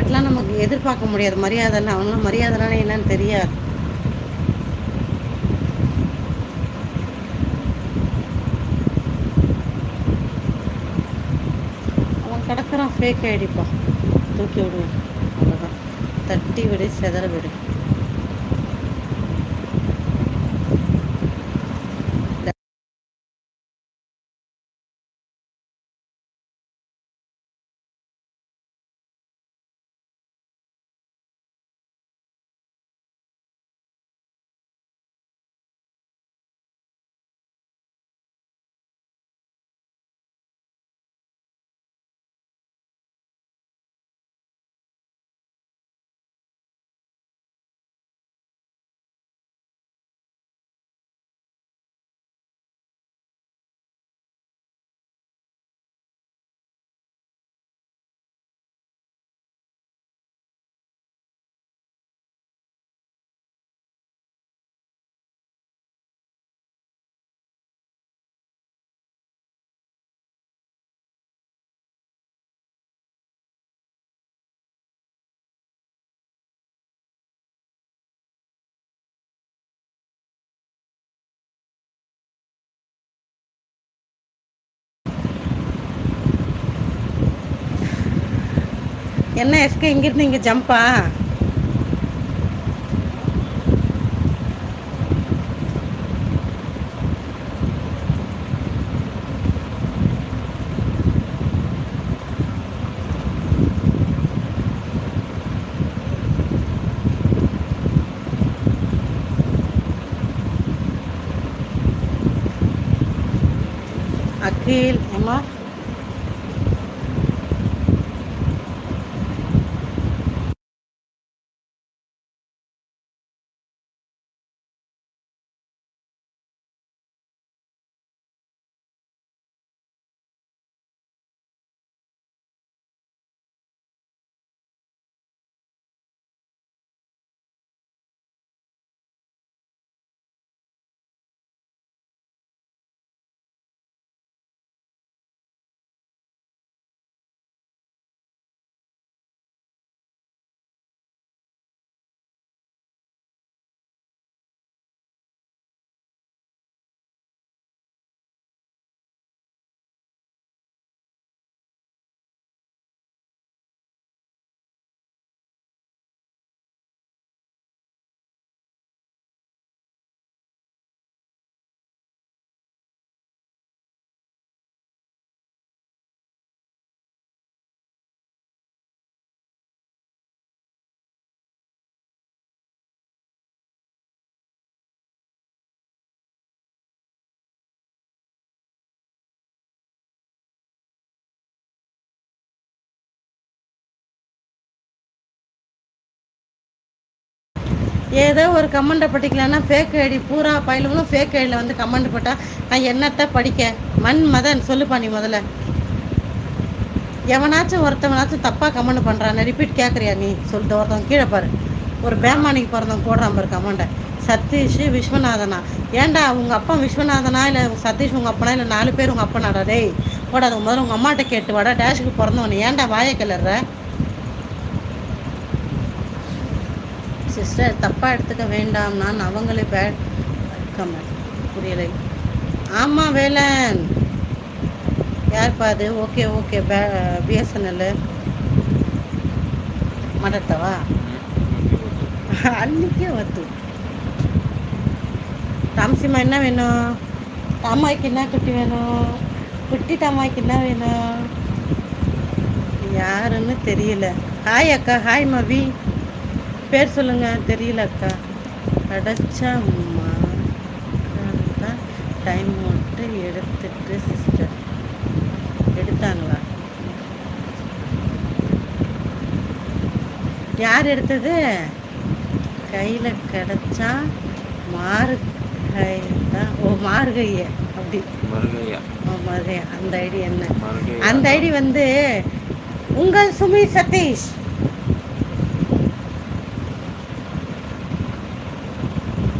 அவங்ககிட்டலாம் நமக்கு எதிர்பார்க்க முடியாது. மரியாதைன்னு அவங்களாம் மரியாதைனா என்னன்னு தெரியாது. அவன் கிடக்கிறான். ஃபேக் ஐடிப்பா தூக்கி விடுவேன் அவ்வளோதான் தட்டி விடு செதற விடு. என்ன எஸ்கே இங்கிருந்து இங்கே ஜம்பா அகில் அம்மா ஏதோ ஒரு கமெண்ட்டை படிக்கலன்னா ஃபேக் ஐடி பூரா பயிலும் ஃபேக் ஐடியில் வந்து கமெண்ட் போட்டால் நான் என்னத்தை படிக்க? மண் மதன். சொல்லுப்பா நீ முதல்ல. எவனாச்சும் ஒருத்தவனாச்சும் தப்பாக கமெண்ட் பண்ணுறான் ரிப்பீட் கேட்குறியா நீ? சொல்லிட்டு ஒருத்தவன் கீழே பாரு. ஒரு பேமானிக்கு பிறந்தவன் போடுறான் பாரு கமெண்ட்டை சதீஷ் விஸ்வநாதனா? ஏன்டா உங்கள் அப்பா விஸ்வநாதனா? இல்லை சதீஷ் உங்கள் அப்பனா? இல்லை நாலு பேர் உங்கள் அப்பனாடா? டேய் போடாது. முதல்ல உங்கள் அம்மாட்ட கேட்டு வாடா. டேஷுக்கு பிறந்தவனே. ஏன்டா வாயை கிளற சிஸ்டர் தப்பாக எடுத்துக்க வேண்டாம் நான் அவங்களே பேட் புரியலை. ஆமாம் வேலன். யார்ப்பா அது? Okay okay. பே பிஎஸ்என்எல் மடத்தவா? அன்னைக்கே வத்து. தாமசிமா என்ன வேணும்? தாமாய்க்கு என்ன குட்டி வேணும்? குட்டி தாமாய்க்கு என்ன வேணும்? யாருன்னு தெரியல. ஹாய் அக்கா ஹாய் மவி. பேர் சொல்லுங்க. தெரியல அக்கா. கிடைச்சா டைம் மட்டும் எடுத்துட்டு சிஸ்டர் எடுத்தாங்களா? யார் எடுத்தது? கையில் கிடைச்சா மார்கை தான். ஓ மார்கைய. அப்படி. ஓ மார்கையா. அந்த ஐடி என்ன? அந்த ஐடி வந்து உங்கள் சுமி சதீஷ்.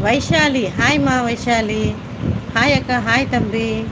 வைஷாலி. ஹாய்மா வைஷாலி. ஹாய் அக்கா. ஹாய் தம்பி.